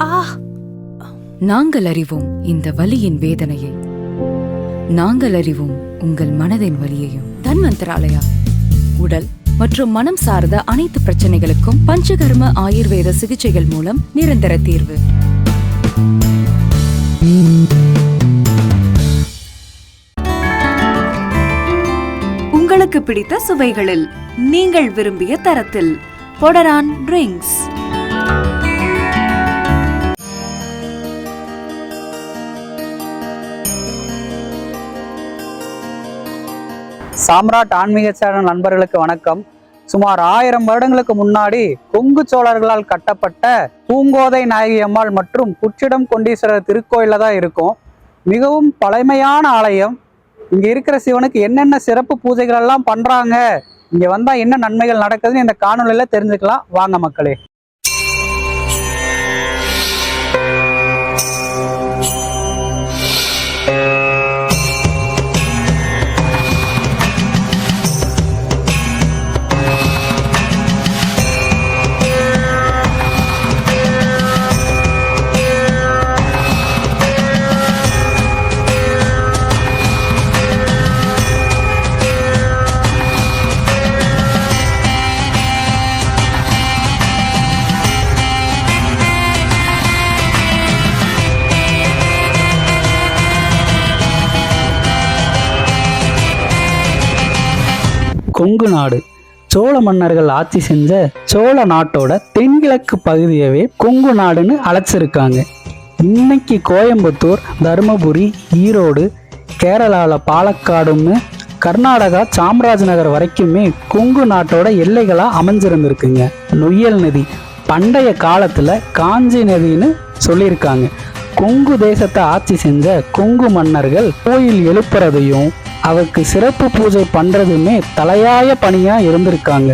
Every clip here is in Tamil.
ஆ. நாங்கள் அறிவோம் இந்த வலியின் வேதனையை. நாங்கள் அறிவோம் உங்கள் மனதின் வலியையும். தன்வந்தராலயா? உடல் மற்றும் மனம் சார்ந்த அனைத்து பிரச்சனைகளுக்கும் பஞ்சகர்ம ஆயுர்வேத சிகிச்சைகள் மூலம் நிரந்தர தீர்வு. உங்களுக்கு பிடித்த சுவைகளில் நீங்கள் விரும்பிய தரத்தில் பொடரான் ட்ரிங்க்ஸ் சாம்ராட் ஆன்மீக சேனல் நண்பர்களுக்கு வணக்கம். சுமார் ஆயிரம் வருடங்களுக்கு முன்னாடி கொங்கு சோழர்களால் கட்டப்பட்ட பூங்கோதை நாயகி அம்மாள் மற்றும் குச்சிடம் கொண்டீஸ்வரர் திருக்கோயில தான் இருக்கும். மிகவும் பழமையான ஆலயம். இங்க இருக்கிற சிவனுக்கு என்னென்ன சிறப்பு பூஜைகள் எல்லாம் பண்றாங்க இங்க வந்தா என்ன நன்மைகள் நடக்குதுன்னு இந்த காணொலியில தெரிஞ்சுக்கலாம். வாங்க மக்களே. கொங்கு நாடு. சோழ மன்னர்கள் ஆட்சி செஞ்ச சோழ நாட்டோட தென்கிழக்கு பகுதியவே கொங்கு நாடுன்னு அழைச்சிருக்காங்க. இன்னைக்கு கோயம்புத்தூர் தருமபுரி ஈரோடு கேரளாவில் பாலக்காடுன்னு கர்நாடகா சாம்ராஜ்நகர் வரைக்குமே கொங்கு நாட்டோட எல்லைகளாக அமைஞ்சிருந்திருக்குங்க. நொய்யல் நதி பண்டைய காலத்தில் காஞ்சி நதின்னு சொல்லியிருக்காங்க. கொங்கு தேசத்தை ஆட்சி செஞ்ச கொங்கு மன்னர்கள் கோயில் எழுப்புறதையும் அவருக்கு சிறப்பு பூஜை பண்றதுமே தலையாய பணியா இருந்திருக்காங்க.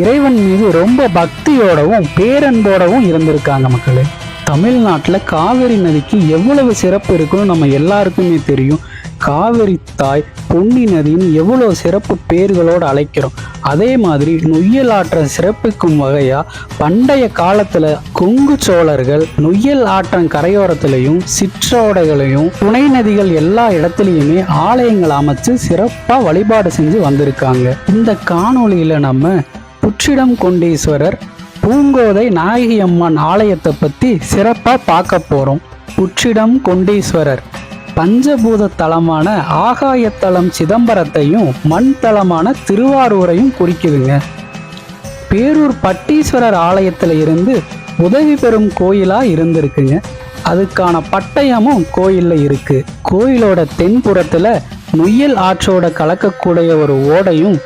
இறைவன் மீது ரொம்ப பக்தியோடவும் பேரன்போடவும் இருந்திருக்காங்க மக்களே. தமிழ்நாட்டில் காவிரி நதிக்கு எவ்வளவு சிறப்பு இருக்குன்னு நம்ம எல்லாருக்குமே தெரியும். காவிரி தாய் பொன்னி நதின்னு எவ்வளோ சிறப்பு பேர்களோடு அழைக்கிறோம். அதே மாதிரி நொய்யல் ஆற்றை சிறப்பிக்கும் வகையா பண்டைய காலத்துல கொங்கு சோழர்கள் நொய்யல் ஆற்றன் கரையோரத்திலையும் சிற்றோடைகளையும் துணை நதிகள் எல்லா இடத்துலையுமே ஆலயங்கள் அமைச்சு சிறப்பா வழிபாடு செஞ்சு வந்திருக்காங்க. இந்த காணொளியில் நம்ம புற்றிடம் கொண்டீஸ்வரர் பூங்கோதை நாயகி அம்மன் ஆலயத்தை பத்தி சிறப்பா பார்க்க போறோம். புற்றிடம் கொண்டீஸ்வரர். பஞ்சபூத தலமான ஆகாயத்தலம் சிதம்பரத்தையும் மண் தலமான திருவாரூரையும் குறிக்குதுங்க. பேரூர் பட்டீஸ்வரர் ஆலயத்தில் இருந்து உதவி பெறும் கோயிலா இருந்திருக்குங்க. அதுக்கான பட்டயமும் கோயில்ல இருக்கு. கோயிலோட தென்புறத்துல நொய்யல் ஆற்றோட கலக்கக்கூடிய ஒரு ஓடையும்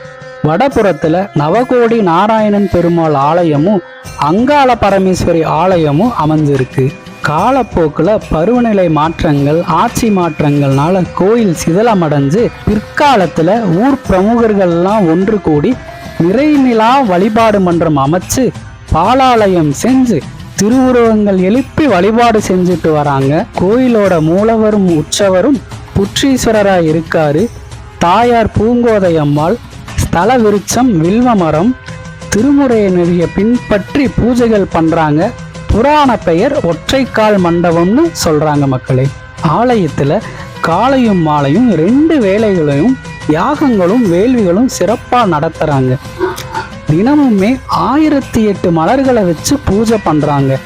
வடபுறத்துல நவகோடி நாராயணன் பெருமாள் ஆலயமும் அங்காள பரமேஸ்வரி ஆலயமும் அமைஞ்சிருக்கு. காலப்போக்கில் பருவநிலை மாற்றங்கள் ஆட்சி மாற்றங்கள்னால கோயில் சிதலமடைஞ்சு பிற்காலத்தில் ஊர் பிரமுகர்கள்லாம் ஒன்று கூடி நிறைநிலா வழிபாடு மன்றம் அமைச்சு பாலாலயம் செஞ்சு திருவுருவங்கள் எழுப்பி வழிபாடு செஞ்சுட்டு வராங்க. கோயிலோட மூலவரும் உற்சவரும் புற்றீஸ்வரராக இருக்காரு. தாயார் பூங்கோதை தலவிருச்சம் விருட்சம் வில்வ மரம் திருமுறையை பின்பற்றி பூஜைகள் பண்ணுறாங்க புராண பெயர் ஒற்றைக்கால் மண்டபம்னு சொல்கிறாங்க மக்களே. ஆலயத்தில் காலையும் மாலையும் ரெண்டு வேலைகளையும் யாகங்களும் வேள்விகளும் சிறப்பாக நடத்துகிறாங்க தினமுமே ஆயிரத்தி எட்டு மலர்களை வச்சு பூஜை பண்ணுறாங்க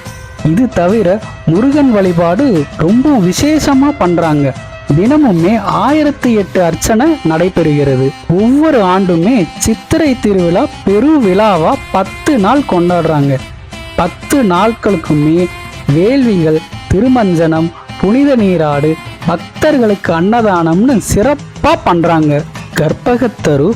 இது தவிர முருகன் வழிபாடு ரொம்ப விசேஷமாக பண்ணுறாங்க தினமுமே ஆயிரத்தி எட்டு அர்ச்சனை நடைபெறுகிறது. ஒவ்வொரு ஆண்டுமே சித்திரை திருவிழா பெரு விழாவா பத்து நாள் கொண்டாடுறாங்க. பத்து நாட்களுக்குமே வேள்விகள் திருமஞ்சனம் புனித நீராடு பக்தர்களுக்கு அன்னதானம்னு சிறப்பா பண்றாங்க. கற்பகத்தரு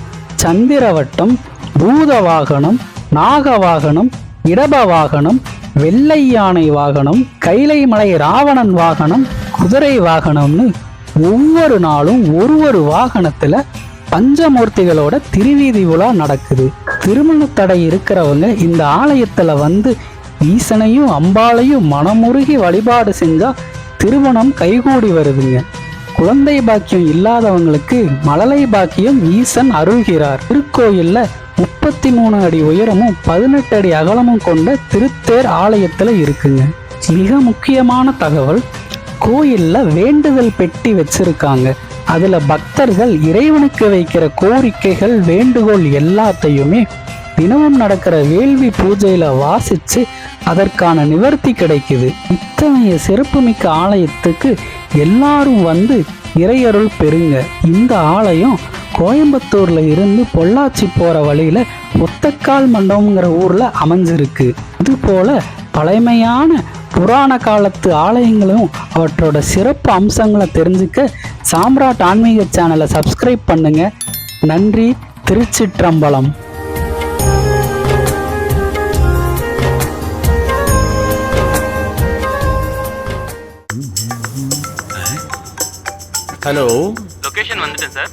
சந்திரவட்டம் பூத வாகனம் நாக வாகனம் இடப வாகனம் வெள்ளை யானை வாகனம் கைலைமலை ராவணன் வாகனம் குதிரை வாகனம்னு ஒவ்வொரு நாளும் ஒரு ஒரு வாகனத்துல பஞ்சமூர்த்திகளோட திருவீதி உலா நடக்குது. திருமண தடை இருக்கிறவங்க இந்த ஆலயத்துல வந்து ஈசனையும் அம்பாளையும் மனமுருகி வழிபாடு செஞ்சா திருமணம் கைகூடி வருதுங்க. குழந்தை பாக்கியம் இல்லாதவங்களுக்கு மழலை பாக்கியம் ஈசன் அருள்கிறார். திருக்கோயில்ல முப்பத்தி மூணு அடி உயரமும் பதினெட்டு அடி அகலமும் கொண்ட திருத்தேர் ஆலயத்துல இருக்குங்க. மிக முக்கியமான தகவல் கோயிலில் வேண்டுதல் பெட்டி வச்சிருக்காங்க. அதில் பக்தர்கள் இறைவனுக்கு வைக்கிற கோரிக்கைகள் வேண்டுகோள் எல்லாத்தையுமே தினமும் நடக்கிற வேள்வி பூஜையில் வாசித்து அதற்கான நிவர்த்தி கிடைக்குது. இத்தகைய சிறப்புமிக்க ஆலயத்துக்கு எல்லாரும் வந்து இறையருள் பெறுங்க. இந்த ஆலயம் கோயம்புத்தூர்ல இருந்து பொள்ளாச்சி போற வழியில ஒத்தக்கால் மண்டபங்கிற ஊர்ல அமைஞ்சிருக்கு. இது போல பழமையான புராண காலத்து ஆலயங்களும் அவற்றோட சிறப்பு அம்சங்களை தெரிஞ்சுக்க சாம்ராட் ஆன்மீக சேனலை சப்ஸ்கிரைப் பண்ணுங்க. நன்றி திருச்சிற்றம்பலம். ஹலோ. லொகேஷன் வந்துட்டேன் சார்